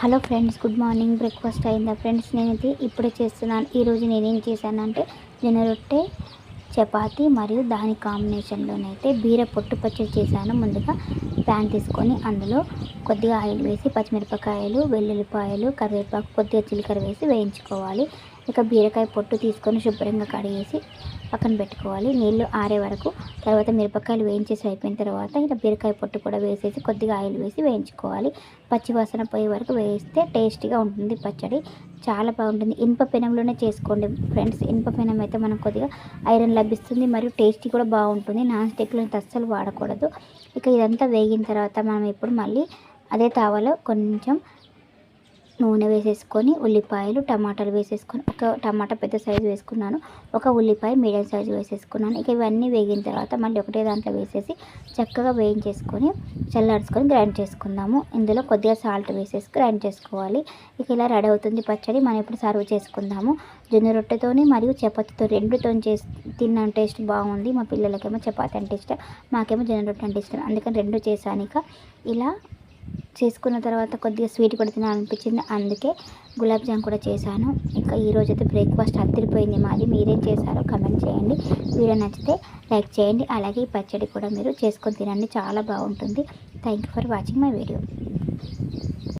Hello friends good morning. Breakfast అయిందా friends? నేనైతే ఇప్పుడే చేస్తున్నాను. ఈరోజు నేనేం చేశానంటే జొన్న రొట్టె చపాతి మరియు దాని కాంబినేషన్లోనైతే బీర పొట్టు పచ్చడి చేశాను. ముందుగా ప్యాన్ తీసుకొని అందులో కొద్దిగా ఆయిల్ వేసి పచ్చిమిరపకాయలు వెల్లుల్లిపాయలు కరివేపాకు కొద్దిగా జీలకర్ర వేసి వేయించుకోవాలి. ఇక బీరకాయ పొట్టు తీసుకొని శుభ్రంగా కడిగేసి పక్కన పెట్టుకోవాలి. నీళ్ళు ఆరే వరకు తర్వాత మిరపకాయలు వేయించేసి అయిపోయిన తర్వాత ఇలా బీరకాయ పొట్టు కూడా వేసేసి కొద్దిగా ఆయిల్ వేసి వేయించుకోవాలి. పచ్చివాసన పోయే వరకు వేస్తే టేస్టీగా ఉంటుంది పచ్చడి. చాలా బాగుంటుంది. ఇనుప పెనంలోనే చేసుకోండి ఫ్రెండ్స్. ఇనుప పెనం అయితే మనకు కొద్దిగా ఐరన్ లభిస్తుంది మరియు టేస్టీ కూడా బాగుంటుంది. నాన్ స్టిక్లో అస్సలు వాడకూడదు. ఇక ఇదంతా వేగిన తర్వాత మనం ఇప్పుడు మళ్ళీ అదే తావాలో కొంచెం నూనె వేసేసుకొని ఉల్లిపాయలు టమాటాలు వేసేసుకొని ఒక టమాటా పెద్ద సైజు వేసుకున్నాను. ఒక ఉల్లిపాయ మీడియం సైజు వేసేసుకున్నాను. ఇక ఇవన్నీ వేగిన తర్వాత మళ్ళీ ఒకటే దాంట్లో వేసేసి చక్కగా వేయించేసుకొని చల్లార్చుకొని గ్రైండ్ చేసుకుందాము. ఇందులో కొద్దిగా సాల్ట్ వేసేసి గ్రైండ్ చేసుకోవాలి. ఇక ఇలా రెడీ అవుతుంది పచ్చడి. మనం ఇప్పుడు సర్వ్ చేసుకుందాము. జొన్న రొట్టెతోని మరియు చపాతీతో రెండుతో చేసి తిన్న టేస్ట్ బాగుంది. మా పిల్లలకేమో చపాతీ అంటే ఇష్టం మాకేమో జొన్న రొట్టె అంటే ఇష్టం. అందుకని రెండు చేశాను ఇక. ఇలా చేసుకున్న తర్వాత కొద్దిగా స్వీట్ కూడా తినాలనిపించింది. అందుకే గులాబ్ జామ్ కూడా చేశాను. ఇంకా ఈరోజు అయితే బ్రేక్ఫాస్ట్ అద్దరిపోయింది మాది. మీరేం చేశారో కమెంట్ చేయండి. వీడియో నచ్చితే లైక్ చేయండి. అలాగే ఈ పచ్చడి కూడా మీరు చేసుకొని తినండి. చాలా బాగుంటుంది. Thank you for watching my video